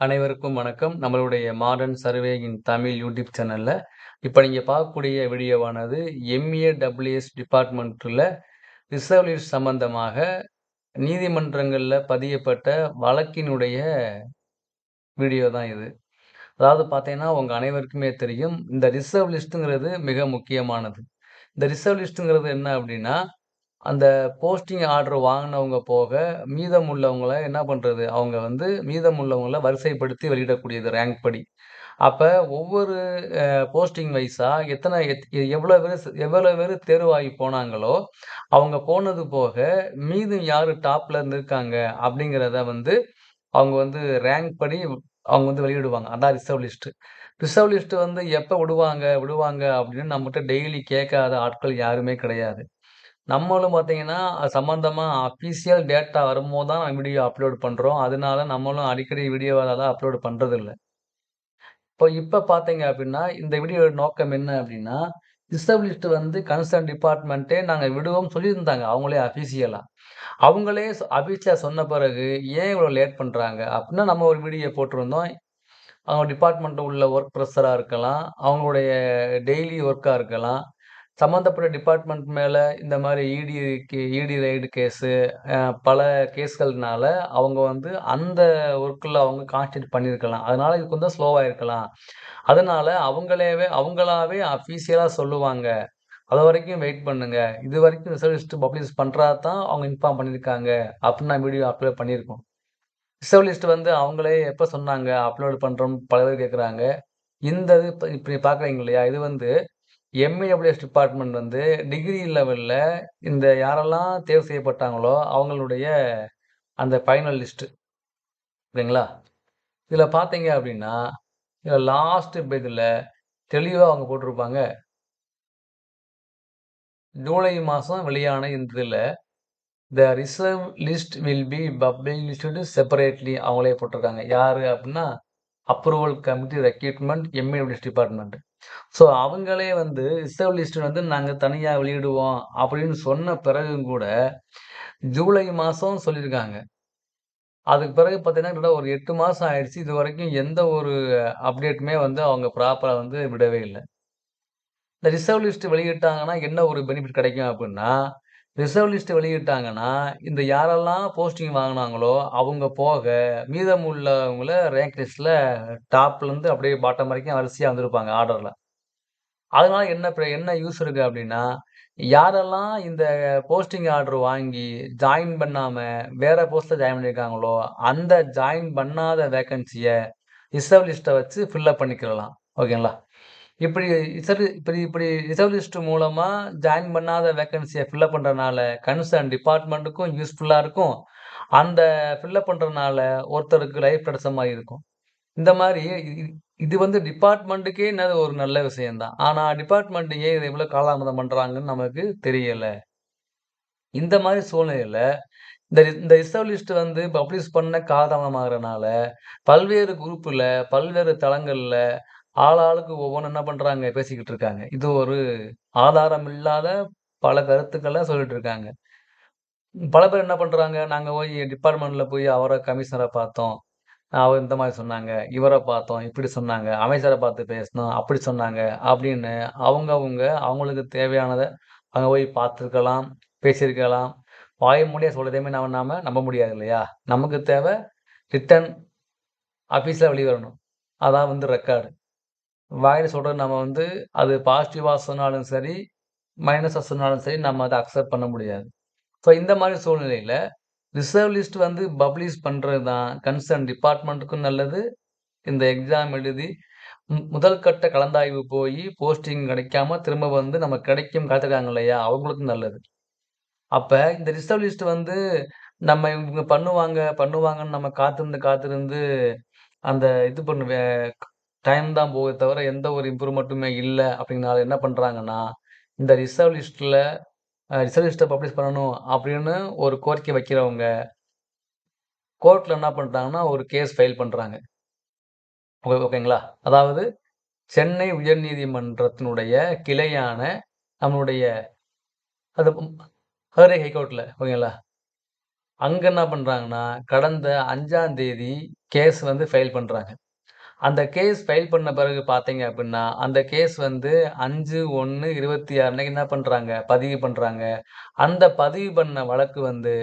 அனைவருக்கும் வணக்கம். நம்மளுடைய modern survey in Tamil YouTube சேனலில் இப்போ நீங்கள் பார்க்கக்கூடிய வீடியோவானது எம்ஏ டபிள்யூஎஸ் டிபார்ட்மெண்ட்டில் லிஸ்ட் சம்பந்தமாக நீதிமன்றங்களில் பதியப்பட்ட வழக்கினுடைய வீடியோ தான் இது. அதாவது பார்த்தீங்கன்னா, உங்கள் அனைவருக்குமே தெரியும். இந்த ரிசர்வ் லிஸ்ட்டுங்கிறது மிக முக்கியமானது. இந்த ரிசர்வ் லிஸ்ட்டுங்கிறது என்ன அப்படின்னா அந்த போஸ்டிங் ஆர்டர் வாங்கினவங்க போக, மீதம் உள்ளவங்கள என்ன பண்ணுறது அவங்க வந்து மீதம் உள்ளவங்கள வரிசைப்படுத்தி வெளியிடக்கூடியது ரேங்க் படி. அப்போ ஒவ்வொரு போஸ்டிங் வைஸாக எத்தனை எத் எவ்வளோ பேர் எவ்வளோ பேர் தேர்வாகி போனாங்களோ, அவங்க போனது போக, மீதம் யார் டாப்பில் இருந்திருக்காங்க அப்படிங்கிறத வந்து, அவங்க வந்து ரேங்க் படி அவங்க வந்து வெளியிடுவாங்க. அதான் ரிசர்வ் லிஸ்ட்டு ரிசர்வ் லிஸ்ட்டு வந்து எப்போ விடுவாங்க விடுவாங்க அப்படின்னு நம்மகிட்ட டெய்லி கேட்காத ஆட்கள் யாருமே கிடையாது. நம்மளும் பார்த்தீங்கன்னா, சம்மந்தமாக அஃபீஷியல் அஃபிஷியல் டேட்டா வரும்போது தான் வீடியோ அப்லோட் பண்ணுறோம் அதனால நம்மளும் அடிக்கடி வீடியோ தான் அப்லோட் பண்ணுறதில்ல இப்போ இப்போ பார்த்தீங்க அப்படின்னா இந்த வீடியோட நோக்கம் என்ன அப்படின்னா ரிசர்வ் வந்து கன்சர்ன் டிபார்ட்மெண்ட்டே நாங்கள் விடுவோம் சொல்லியிருந்தாங்க. அவங்களே அஃபீஷியலாக அவங்களே சொ சொன்ன பிறகு ஏன் இவ்வளோ லேட் பண்ணுறாங்க அப்படின்னா நம்ம ஒரு வீடியோ போட்டிருந்தோம். அவங்க டிபார்ட்மெண்ட்டில் உள்ள ஒர்க் ப்ரெஷராக இருக்கலாம். அவங்களுடைய டெய்லி ஒர்க்காக இருக்கலாம். சம்மந்தப்பட்ட டிபார்ட்மெண்ட் மேலே இந்த மாதிரி இடிக்கு இடி ரைடு கேஸு, பல கேஸ்கள்னால அவங்க வந்து அந்த ஒர்க்கில் அவங்க கான்சன்ட்ரேட் பண்ணியிருக்கலாம். அதனால் இது கொஞ்சம் ஸ்லோவாக இருக்கலாம். அதனால் அவங்களேவே அவங்களாவே அஃபீஷியலாக சொல்லுவாங்க. அது வரைக்கும் வெயிட் பண்ணுங்க. இது வரைக்கும் லிஸ்ட் பப்ளிஷ் பண்ணுறா தான் அவங்க இன்ஃபார்ம் பண்ணியிருக்காங்க. அப்படின்னு நான் வீடியோ அப்லோட் பண்ணியிருக்கோம். ரிசர்வ் லிஸ்ட் வந்து அவங்களே எப்போ சொன்னாங்க? அப்லோட் பண்ணுறோம் பல பேர் கேட்குறாங்க. இந்த இது இப்போ பார்க்குறீங்க இல்லையா? இது வந்து எம்.ஏ.டபிள்யூ.எஸ் டிபார்ட்மெண்ட் வந்து டிகிரி லெவலில் இந்த யாரெல்லாம் தேர்வு செய்யப்பட்டாங்களோ, அவங்களுடைய அந்த ஃபைனல் லிஸ்ட்டு சரிங்களா? இதில் பார்த்தீங்க அப்படின்னா இதில் லாஸ்ட்டு இதில் தெளிவாக அவங்க போட்டிருப்பாங்க. ஜூலை மாதம் வெளியான இந்த இதில் "the reserve list will be published separately" அவங்களே போட்டிருக்காங்க. யார் அப்படின்னா approval committee recruitment MAWS department. So அவங்களே வந்து ரிசர்வ் லிஸ்ட் வந்து நாங்க தனியா வெளியிடுவோம் அப்படின்னு சொன்ன பிறகும் கூட, ஜூலை மாசம் சொல்லியிருக்காங்க. அதுக்கு பிறகு பார்த்தீங்கன்னா, ஒரு எட்டு மாசம் ஆயிடுச்சு. இது வரைக்கும் எந்த ஒரு அப்டேட்டுமே வந்து அவங்க ப்ராப்பரா வந்து விடவே இல்லை இந்த ரிசர்வ் லிஸ்ட் வெளியிட்டாங்கன்னா, என்ன ஒரு பெனிஃபிட் கிடைக்கும் அப்படின்னா ரிசர்வ் லிஸ்ட் வெளியிட்டாங்கன்னா, இந்த யாரெல்லாம் போஸ்டிங் வாங்கினாங்களோ அவங்க போக மீதம் உள்ளவங்கள ரேங்க் லிஸ்ட்ல டாப்லேருந்து அப்படியே பாட்டம் வரைக்கும் வரிசையாக வந்திருப்பாங்க ஆர்டரில் அதனால என்ன இப்ப என்ன யூஸ் இருக்குது அப்படின்னா யாரெல்லாம் இந்த போஸ்டிங் ஆர்டர் வாங்கி ஜாயின் பண்ணாமல் வேற போஸ்ட்டில் ஜாயின் பண்ணியிருக்காங்களோ, அந்த ஜாயின் பண்ணாத வேக்கன்சியை ரிசர்வ் லிஸ்ட்டை வச்சு ஃபில் அப் ஓகேங்களா? இப்படி ரிசர்வ் இப்படி இப்படி ரிசர்வ் லிஸ்ட் ஜாயின் பண்ணாத வேக்கன்சியை ஃபில்லப் பண்ணுறனால கன்சர்ன் டிபார்ட்மெண்ட்டுக்கும் யூஸ்ஃபுல்லாக இருக்கும். அந்த ஃபில்லப் பண்ணுறனால ஒருத்தருக்கு லைஃப் கிடைச்ச இருக்கும். இந்த மாதிரி இது வந்து டிபார்ட்மெண்ட்டுக்கே என்னது ஒரு நல்ல விஷயம்தான் ஆனால் டிபார்ட்மெண்ட்டு டிபார்ட்மெண்ட் ஏன் இதை இவ்வளோ காலாமதம் பண்ணுறாங்கன்னு நமக்கு தெரியலை இந்த மாதிரி சூழ்நிலையில் இந்த இந்த ரிசர்வ் லிஸ்ட் வந்து பப்ளிஷ் பண்ண காலதாமதமாகறனால, பல்வேறு குரூப்பில் பல்வேறு தளங்களில் ஆளாளுக்கு ஒவ்வொன்று என்ன பண்ணுறாங்க பேசிக்கிட்டு இருக்காங்க. இது ஒரு ஆதாரம் இல்லாத பல கருத்துக்களை சொல்லிட்டு இருக்காங்க. பல பேர் என்ன பண்ணுறாங்க நாங்கள் போய் டிபார்ட்மெண்ட்டில் போய் அவரை கமிஷனரை பார்த்தோம். அவர் இந்த மாதிரி சொன்னாங்க. இவரை பார்த்தோம். இப்படி சொன்னாங்க. அமைச்சரை பார்த்து பேசினோம். அப்படி சொன்னாங்க. அப்படின்னு அவங்கவுங்க அவங்களுக்கு தேவையானதை அங்கே போய் பார்த்துருக்கலாம், பேசியிருக்கலாம். வாய் சொல்கிறதையுமே நம்ம நாம நம்ப முடியாது இல்லையா? நமக்கு தேவை ரிட்டன் ஆஃபீஸில் வெளிவரணும் அதான் வந்து ரெக்கார்டு. வாயில் சொல்கிற நம்ம வந்து அது பாசிட்டிவாக சொன்னாலும் சரி, மைனஸாக சொன்னாலும் சரி, நம்ம அதை அக்செப்ட் பண்ண முடியாது. ஸோ இந்த மாதிரி சூழ்நிலையில் ரிசர்வ் லிஸ்ட் வந்து பப்ளிஷ் பண்ணுறது தான் கன்சர்ன் டிபார்ட்மெண்ட்டுக்கும் நல்லது. இந்த எக்ஸாம் எழுதி முதல் கட்ட கலந்தாய்வு போய் போஸ்டிங் கிடைக்காம திரும்ப வந்து நமக்கு கிடைக்கும் காத்திருக்காங்க இல்லையா? அவங்களுக்கும் நல்லது. அப்போ இந்த ரிசர்வ் லிஸ்ட் வந்து நம்ம இவங்க பண்ணுவாங்க, பண்ணுவாங்கன்னு நம்ம காத்திருந்து காத்திருந்து அந்த இது பண்ணு டைம் தான் போகுதே தவிர எந்த ஒரு இம்ப்ரூவ்மெண்ட்டுமே இல்லை அப்படிங்கிறனால என்ன பண்ணுறாங்கன்னா இந்த ரிசர்வ் லிஸ்ட்டில் ரிசர்வ் லிஸ்ட்டை பப்ளிஷ் பண்ணணும் அப்படின்னு ஒரு கோரிக்கை வைக்கிறவங்க கோர்ட்டில் என்ன பண்ணுறாங்கன்னா ஒரு கேஸ் ஃபைல் பண்ணுறாங்க ஓ ஓகேங்களா? அதாவது சென்னை உயர்நீதிமன்றத்தினுடைய கிளையான நம்மளுடைய அது ம் மதுரை ஹைகோர்ட்ல ஓகேங்களா? அங்கே என்ன பண்ணுறாங்கன்னா கடந்த 5ஆம் தேதி கேஸ் வந்து ஃபைல் பண்ணுறாங்க அந்த கேஸ் ஃபைல் பண்ண பிறகு பார்த்தீங்க அப்படின்னா அந்த கேஸ் வந்து 5/1/26 அன்னைக்கு என்ன பண்ணுறாங்க பதிவு பண்ணுறாங்க அந்த பதிவு பண்ண வழக்கு வந்து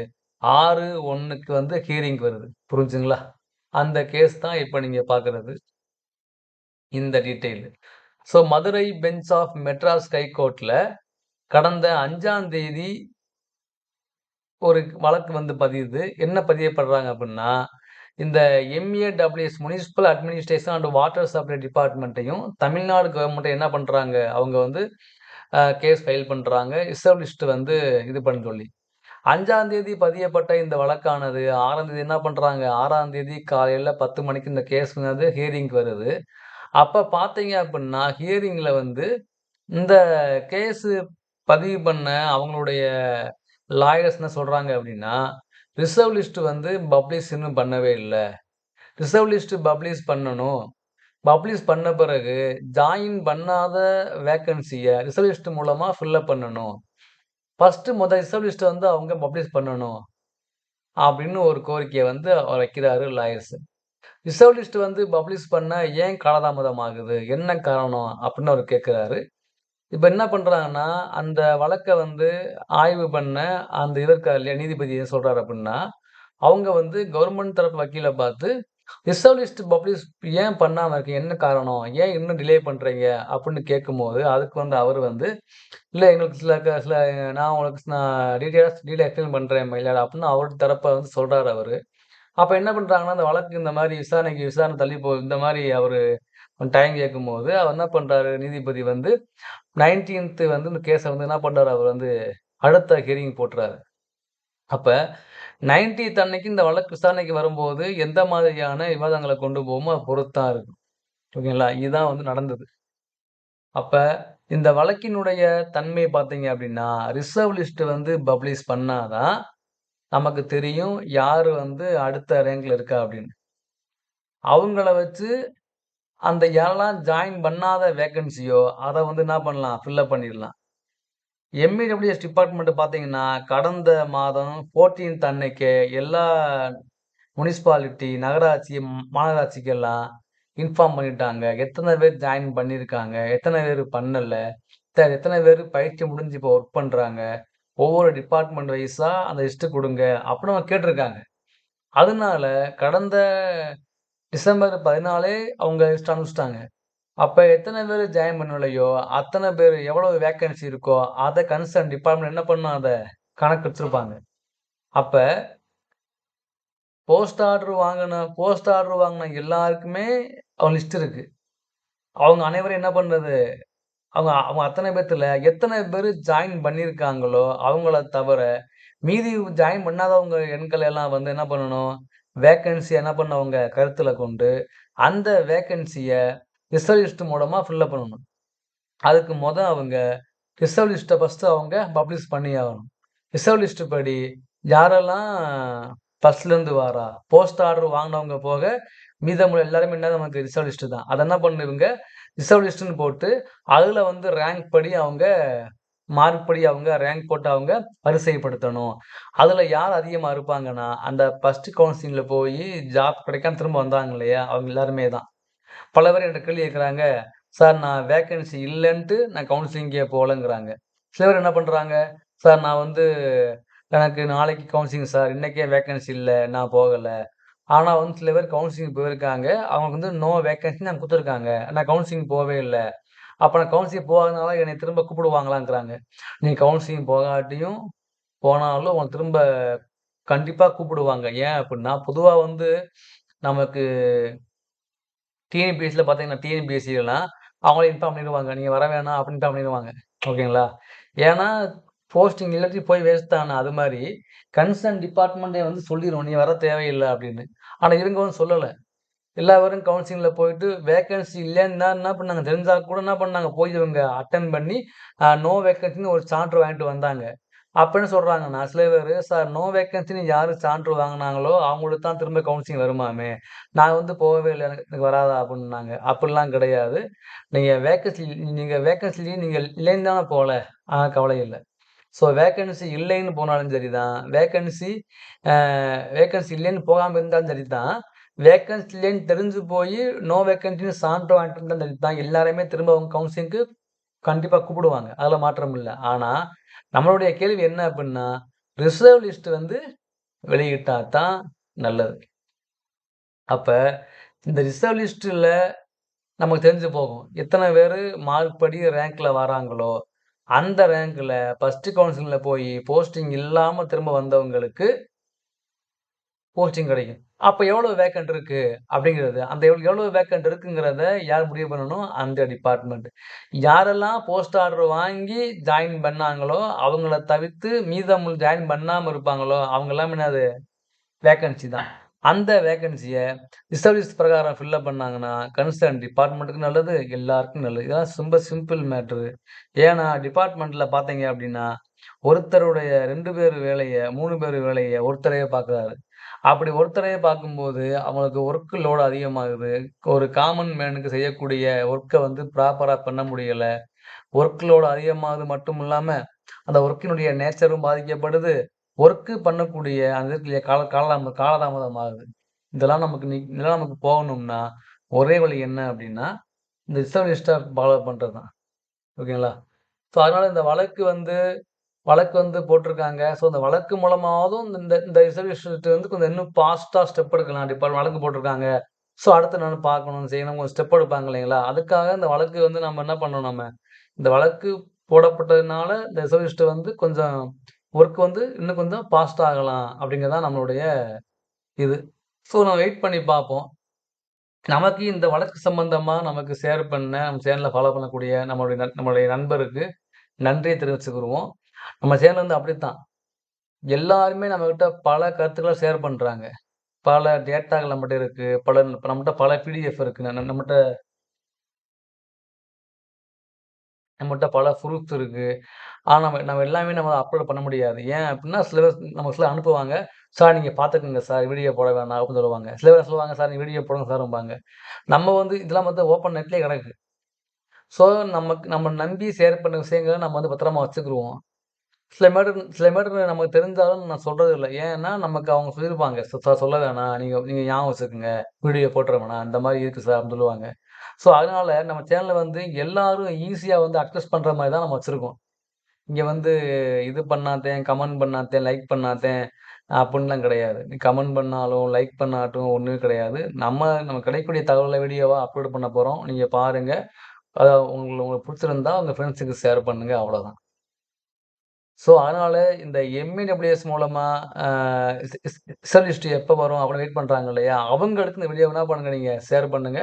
6/1க்கு வந்து ஹீரிங் வருது. புரிஞ்சுங்களா? அந்த கேஸ் தான் இப்போ நீங்கள் பார்க்குறது. இந்த detail. So Madurai bench of Madras ஹைகோர்ட்டில் கடந்த அஞ்சாம் தேதி ஒரு வழக்கு வந்து பதியுது. என்ன பதியப்படுறாங்க அப்படின்னா இந்த MAWS municipal administration and water supply டிபார்ட்மெண்ட்டையும் Tamil Nadu கவர்மெண்ட்டை என்ன பண்ணுறாங்க அவங்க வந்து கேஸ் ஃபைல் பண்ணுறாங்க எஸ்டாபிலிஷ்ட் வந்து இது பண்ண சொல்லி. 5ஆம் தேதி பதியப்பட்ட இந்த வழக்கானது 6ஆம் தேதி என்ன பண்றாங்க? 6ஆம் தேதி காலையில 10 மணிக்கு இந்த கேஸ் வந்து ஹியரிங்க்கு வருது. அப்போ பார்த்தீங்க அப்படின்னா ஹியரிங்கில் வந்து இந்த கேஸ் பதிவு பண்ண அவங்களுடைய லாயர்ஸ் என்ன சொல்கிறாங்க அப்படின்னா ரிசர்வ் லிஸ்ட் வந்து பப்ளிஷ் இன்னும் பண்ணவே இல்லை ரிசர்வ் லிஸ்ட் பப்ளிஷ் பண்ணணும். பப்ளிஷ் பண்ண பிறகு ஜாயின் பண்ணாத வேக்கன்சியை ரிசர்வ் லிஸ்ட் மூலமாக ஃபில்லப் பண்ணணும். ஃபஸ்ட்டு மொதல் ரிசர்வ் லிஸ்ட்டை வந்து அவங்க பப்ளிஷ் பண்ணணும். அப்படின்னு ஒரு கோரிக்கையை வந்து அவர் வைக்கிறாரு லாயர்ஸ். ரிசர்வ் லிஸ்ட் வந்து பப்ளிஷ் பண்ண ஏன் காலதாமதம் ஆகுது? என்ன காரணம்? அப்படின்னு அவர் கேட்குறாரு இப்ப என்ன பண்றாங்கன்னா, அந்த வழக்க வந்து ஆய்வு பண்ண அந்த இவர் இருக்காரு இல்லையா? நீதிபதி என்ன சொல்றாரு அப்டின்னா, அவங்க வந்து கவர்மெண்ட் தரப்பு வக்கீல பார்த்து, ரிசர்வ் பப்ளிஷ் ஏன் பண்ணாம இருக்கீங்க? என்ன காரணம்? ஏன் இன்னும் டிலே பண்றீங்க? அப்டின்னு கேட்கும்போது, அதுக்கு வந்து அவரு வந்து, இல்ல எங்களுக்கு சில க சில நான் உங்களுக்கு நான் டீட்டெயிலா டீட்டெயிலா எக்ஸ்பிளைன் பண்றேன் மை அப்படின்னு அப்டின்னு அவரு தரப்ப வந்து சொல்றாரு அவரு. அப்ப என்ன பண்றாங்கன்னா, அந்த வழக்கு இந்த மாரி விசாரணைக்கு விசாரணை தள்ளி போ இந்த மாரி அவரு டைம் கேட்கும்போது, அவர் என்ன பண்ணுறாரு நீதிபதி வந்து 19த் வந்து இந்த கேஸை வந்து என்ன பண்ணுறாரு அவர் வந்து அடுத்த ஹியரிங் போட்டுறாரு அப்போ நைன்டி அன்னைக்கு இந்த வழக்கு விசாரணைக்கு வரும்போது, எந்த மாதிரியான விவாதங்களை கொண்டு போவோமோ அது பொறுத்து தான் இருக்கும். ஓகேங்களா? இதுதான் வந்து நடந்தது. அப்போ இந்த வழக்கினுடைய தன்மையை பார்த்தீங்க அப்படின்னா ரிசர்வ் லிஸ்ட் வந்து பப்ளிஷ் பண்ணாதான் நமக்கு தெரியும் யார் வந்து அடுத்த ரேங்கில் இருக்கா அப்படின்னு அவங்கள வச்சு அந்த யாரெல்லாம் ஜாயின் பண்ணாத வேக்கன்சியோ அதை வந்து என்ன பண்ணலாம்? ஃபில்அப் பண்ணிடலாம் எம்இடபிள்யூஎஸ் எம்.ஏ.டபிள்யூ.எஸ் டிபார்ட்மெண்ட் பார்த்தீங்கன்னா, கடந்த மாதம் ஃபோர்டீன்த் அன்னைக்கு எல்லா முனிசிபாலிட்டி, நகராட்சி, மாநகராட்சிக்கெல்லாம் இன்ஃபார்ம் பண்ணிட்டாங்க. எத்தனை பேர் ஜாயின் பண்ணியிருக்காங்க? எத்தனை பேர் பண்ணலை எத்தனை பேர் பயிற்சி முடிஞ்சு இப்போ ஒர்க் பண்ணுறாங்க ஒவ்வொரு டிபார்ட்மெண்ட் வைஸாக அந்த லிஸ்ட்டு கொடுங்க அப்படின்னு அவங்க கேட்டிருக்காங்க. அதனால கடந்த டிசம்பர் 14 அவங்க லிஸ்ட் அப்போ எத்தனை பேர் ஜாயின் பண்ணலையோ, அத்தனை பேர் எவ்வளவு வேக்கன்சி இருக்கோ, அதை கன்சர்ன் டிபார்ட்மெண்ட் என்ன பண்ணும் அதை கணக்கு வச்சிருப்பாங்க. அப்ப போஸ்ட் ஆர்டர் வாங்கின போஸ்ட் ஆர்டர் வாங்கின எல்லாருக்குமே அவங்க லிஸ்ட் இருக்கு. அவங்க அனைவரும் என்ன பண்றது? அவங்க அவங்க அத்தனை பேர்த்தில் எத்தனை பேர் ஜாயின் பண்ணியிருக்காங்களோ, அவங்கள தவிர மீதி ஜாயின் பண்ணாதவங்க எண்கள் எல்லாம் வந்து என்ன பண்ணணும்? வேக்கன்சி என்ன பண்ணவங்க கருத்தில் கொண்டு, அந்த வேக்கன்சியை ரிசர்வ் மூலமாக ஃபில்லப் பண்ணணும். அதுக்கு மொதல் அவங்க ரிசர்வ் ஃபஸ்ட்டு அவங்க பப்ளிஷ் பண்ணியாகணும். ரிசர்வ் லிஸ்ட் படி யாரெல்லாம் ஃபஸ்ட்லேருந்து வாரா? போஸ்ட் ஆர்டர் வாங்கினவங்க போக மீதமுள்ள எல்லாருமே என்ன நமக்கு ரிசர்வ் தான். அதை என்ன பண்ணுவீங்க இவங்க ரிசர்வ் போட்டு, அதில் வந்து ரேங்க் படி அவங்க மார்க் படி அவங்க ரேங்க் போட்டு அவங்க வரிசைப்படுத்தணும். அதில் யார் அதிகமாக இருப்பாங்கன்னா, அந்த ஃபஸ்ட்டு கவுன்சிலிங்ல போய் ஜாப் கிடைக்காம திரும்ப வந்தாங்க இல்லையா? அவங்க எல்லாருமே தான். பல பேர் என்கிட்ட கேள்வி கேட்குறாங்க, "சார் நான் வேக்கன்சி இல்லைன்ட்டு நான் கவுன்சிலிங்கே போகலங்கிறாங்க சில பேர் என்ன பண்ணுறாங்க "சார் நான் வந்து எனக்கு நாளைக்கு கவுன்சிலிங் சார். இன்றைக்கே வேக்கன்சி இல்லை நான் போகலை ஆனால் வந்து சில பேர் கவுன்சிலிங் போயிருக்காங்க. அவங்களுக்கு வந்து நோ வேக்கன்சின்னு நான் கொடுத்துருக்காங்க நான் கவுன்சிலிங் போவே இல்லை அப்போ நான் கவுன்சிலிங் போகாதனால என்னை திரும்ப கூப்பிடுவாங்களாங்கிறாங்க. நீ கவுன்சிலிங் போகாட்டியும், போனாலும் உங்களை திரும்ப கண்டிப்பாக கூப்பிடுவாங்க. ஏன் அப்படின்னா பொதுவாக வந்து நமக்கு டிஎன்பிஎஸ்சில பார்த்தீங்கன்னா, டிஎன்பிஎஸ்சிலாம் அவங்களே இன்ஃபார்ம் பண்ணிடுவாங்க நீங்கள் வர வேணாம் அப்படின்னு இன்ஃபார்ம் பண்ணிடுவாங்க ஓகேங்களா? ஏன்னா, போஸ்டிங் இல்லாட்டி போய் வேஸ்ட் தானே அது மாதிரி கன்சர்ன் டிபார்ட்மெண்ட்டே வந்து சொல்லிடுவோம் நீ வர தேவையில்லை அப்படின்னு ஆனால் இவங்க வந்து சொல்லலை எல்லாரும் கவுன்சிலிங்கில் போயிட்டு வேக்கன்சி இல்லைன்னு தான் என்ன பண்ணாங்க, தெரிஞ்சால் கூட என்ன பண்ணாங்க, போய் இவங்க அட்டன் பண்ணி நோ வேக்கன்சின்னு ஒரு சான்று வாங்கிட்டு வந்தாங்க. அப்படின்னு சொல்கிறாங்க நான் சில பேர் "சார் நோ வேக்கன்சின்னு யார் சான்று வாங்கினாங்களோ அவங்களுக்கு தான் திரும்ப கவுன்சிலிங் வருமாமே. நான் வந்து போகவே இல்லை எனக்கு வராதா?" அப்படின்னாங்க அப்படிலாம் கிடையாது. நீங்கள் வேக்கன்சி நீங்கள் வேக்கன்சிலேயே நீங்கள் இல்லைன்னு தானே போகல ஆ கவலை இல்லை ஸோ வேக்கன்சி இல்லைன்னு போனாலும் சரிதான். வேக்கன்சி அ வேக்கன்சி இல்லைன்னு போகாமல் இருந்தாலும் சரி தான் இல்லைன்னு தெரிஞ்சு போய் நோ வேக்கன்சின்னு சான்று வாங்கிட்டு இருந்தா தான் எல்லாருமே திரும்ப அவங்க கவுன்சிலிங்க்கு கண்டிப்பாக கூப்பிடுவாங்க. அதில் மாற்றம் இல்லை ஆனால் நம்மளுடைய கேள்வி என்ன அப்படின்னா ரிசர்வ் லிஸ்ட் வந்து வெளியிட்டா தான் நல்லது. அப்போ இந்த ரிசர்வ் லிஸ்ட்டில் நமக்கு தெரிஞ்சு போகும். எத்தனை பேர் மார்க் படி வராங்களோ, அந்த ரேங்க்கில் ஃபஸ்ட்டு கவுன்சிலில் போய் போஸ்டிங் இல்லாமல் திரும்ப வந்தவங்களுக்கு போஸ்டிங் கிடைக்கும். அப்போ எவ்வளோ வேக்கண்ட் இருக்கு அப்படிங்கிறது, அந்த எவ்வளோ எவ்வளோ வேக்கண்ட் இருக்குங்கிறத யார் முடிவு பண்ணணும்? அந்த டிபார்ட்மெண்ட். யாரெல்லாம் போஸ்ட் ஆர்டர் வாங்கி ஜாயின் பண்ணாங்களோ, அவங்கள தவிர்த்து மீதம் ஜாயின் பண்ணாமல் இருப்பாங்களோ, அவங்கெல்லாம் என்னது? வேக்கன்சி தான். அந்த வேக்கன்சியை ரிசர்வ் பிரகாரம் ஃபில்லப் பண்ணாங்கன்னா, கன்சர்ன் டிபார்ட்மெண்ட்டுக்கு நல்லது, எல்லாருக்கும் நல்லது. இதெல்லாம் ரொம்ப சிம்பிள் மேட்டரு. ஏன்னா, டிபார்ட்மெண்ட்டில் பார்த்தீங்க அப்படின்னா, ஒருத்தருடைய ரெண்டு பேர் வேலையை மூணு பேர் வேலையை ஒருத்தரையே பார்க்குறாரு. அப்படி ஒருத்தரையே பார்க்கும்போது, அவங்களுக்கு ஒர்க் லோடு அதிகமாகுது. ஒரு காமன் மேனுக்கு செய்யக்கூடிய ஒர்க்க வந்து ப்ராப்பரா பண்ண முடியல. ஒர்க் லோடு அதிகமாகுது மட்டும் இல்லாம, அந்த ஒர்க்கினுடைய நேச்சரும் பாதிக்கப்படுது. ஒர்க்கு பண்ணக்கூடிய அந்த இடத்துல கால காலதாம காலதாமதம் ஆகுது. இதெல்லாம் நமக்கு நீ இதெல்லாம் நமக்கு போகணும்னா, ஒரே வழி என்ன அப்படின்னா, இந்த ரிசர்வ் லிஸ்ட்ட ஃபாலோ பண்றது தான். ஓகேங்களா? ஸோ, அதனால இந்த வழக்கு வந்து வழக்கு வந்து போட்டிருக்காங்க. ஸோ, அந்த வழக்கு மூலமாவதும் இந்த இந்த ரிசர்வேஷன் வந்து கொஞ்சம் இன்னும் ஃபாஸ்ட்டாக ஸ்டெப் எடுக்கலாம். டிபார்ட் வழக்கு போட்டிருக்காங்க. ஸோ, அடுத்து நான் பார்க்கணும், செய்யணும். கொஞ்சம் ஸ்டெப் எடுப்பாங்க இல்லைங்களா? அதுக்காக இந்த வழக்கு வந்து நம்ம என்ன பண்ணணும் நம்ம, இந்த வழக்கு போடப்பட்டதுனால இந்த ரிசர்வேஷன் வந்து கொஞ்சம் ஒர்க் வந்து இன்னும் கொஞ்சம் ஃபாஸ்ட் ஆகலாம் அப்படிங்கிறதான் நம்மளுடைய இது. ஸோ, நம்ம வெயிட் பண்ணி பார்ப்போம். நமக்கு இந்த வழக்கு சம்பந்தமாக நமக்கு ஷேர் பண்ண, நம்ம சேனலில் ஃபாலோ பண்ணக்கூடிய நம்மளுடைய நம்மளுடைய நண்பருக்கு நன்றியை தெரிவிச்சுக்கிடுவோம் நம்ம சேனல் வந்து அப்படித்தான். எல்லாருமே நம்மக்கிட்ட பல கருத்துக்களை ஷேர் பண்றாங்க. பல டேட்டாக்கள் நம்மகிட்ட இருக்கு. பல நம்மகிட்ட பல பிடிஎஃப் இருக்கு. நம்மகிட்ட நம்மகிட்ட பல ப்ரூஃப்ஸ் இருக்கு. ஆனா, நம்ம நம்ம எல்லாமே நம்ம அப்லோட் பண்ண முடியாது. ஏன் அப்படின்னா சில நம்ம நமக்கு அனுப்புவாங்க. "சார் நீங்க பார்த்துக்கங்க சார். வீடியோ போட வேணாம்" அப்படின்னு சொல்லுவாங்க. சில பேர் சொல்லுவாங்க, "சார் நீங்க வீடியோ போடுங்க சார்ம்பாங்க." நம்ம வந்து இதெல்லாம் வந்து ஓப்பன் நெட்லேயே கிடக்கு. ஸோ, நமக்கு நம்ம நம்பி ஷேர் பண்ண விஷயங்களை நம்ம வந்து பத்திரமா வச்சுக்குருவோம். சில மேடர் சில மேடர் நமக்கு தெரிஞ்சாலும் நான் சொல்றது இல்லை ஏன்னா, நமக்கு அவங்க சொல்லியிருப்பாங்க. சார் சொல்ல வேணாம். நீங்க நீங்க ஞாபகம் வச்சுக்கோங்க வீடியோ போட்டுற வேணாம். இந்த மாதிரி இருக்கு சார்" அப்படின்னு சொல்லுவாங்க. ஸோ, அதனால நம்ம சேனலில் வந்து எல்லாரும் ஈஸியாக வந்து அக்சஸ் பண்ற மாதிரி தான் நம்ம வச்சிருக்கோம். இங்க வந்து இது பண்ணாதேன், கமெண்ட் பண்ணாதேன், லைக் பண்ணாதேன் அப்படின்லாம் கிடையாது. நீ கமெண்ட் பண்ணாலும், லைக் பண்ணாட்டும் ஒன்றும் கிடையாது. நம்ம நம்ம கிடைக்கக்கூடிய தகவலை வீடியோவா அப்லோட் பண்ண போறோம். நீங்க பாருங்க. அதை உங்களுக்கு உங்களுக்கு பிடிச்சிருந்தா உங்கள் ஃப்ரெண்ட்ஸுக்கு ஷேர் பண்ணுங்க அவ்வளோதான். ஸோ, அதனால இந்த எம்.இ.டபிள்யூ.எஸ் மூலமா அ ரிஸ் லிஸ்ட் வரும் அப்படின்னு வெயிட் பண்றாங்க இல்லையா? அவங்க எடுத்து இந்த வீடியோ என்ன பண்ணுங்க நீங்க ஷேர் பண்ணுங்க.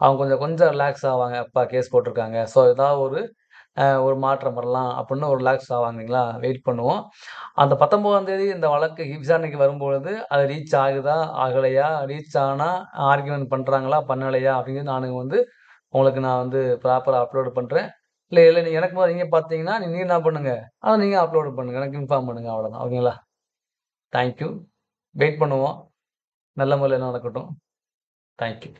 அவங்க கொஞ்சம் கொஞ்சம் ரிலாக்ஸ் ஆவாங்க. அப்பா கேஸ் போட்டிருக்காங்க. ஸோ, ஏதாவது ஒரு ஒரு மாற்றம் வரலாம் அப்படின்னு ஒரு ரிலாக்ஸ் ஆவாங்க இல்லைங்களா? வெயிட் பண்ணுவோம். அந்த 19ஆம் தேதி இந்த வழக்கு விசாரணைக்கு வரும்பொழுது, அது ரீச் ஆகுதா? ஆகலையா? ரீச் ஆனால் ஆர்கியூமெண்ட் பண்ணுறாங்களா பண்ணலையா? அப்படிங்கிறது நானு வந்து உங்களுக்கு நான் வந்து ப்ராப்பராக அப்லோடு பண்ணுறேன் இல்லை இல்லை நீங்கள் எனக்கு முன்னாடி நீங்கள் பார்த்தீங்கன்னா, நீங்கள் என்ன பண்ணுங்கள் அதை நீங்கள் அப்லோடு பண்ணுங்கள் எனக்கு இன்ஃபார்ம் பண்ணுங்கள் அவ்வளோதான். ஓகேங்களா? Thank you. வெயிட் பண்ணுவோம். நல்ல முறையில் நடக்கட்டும். Thank you.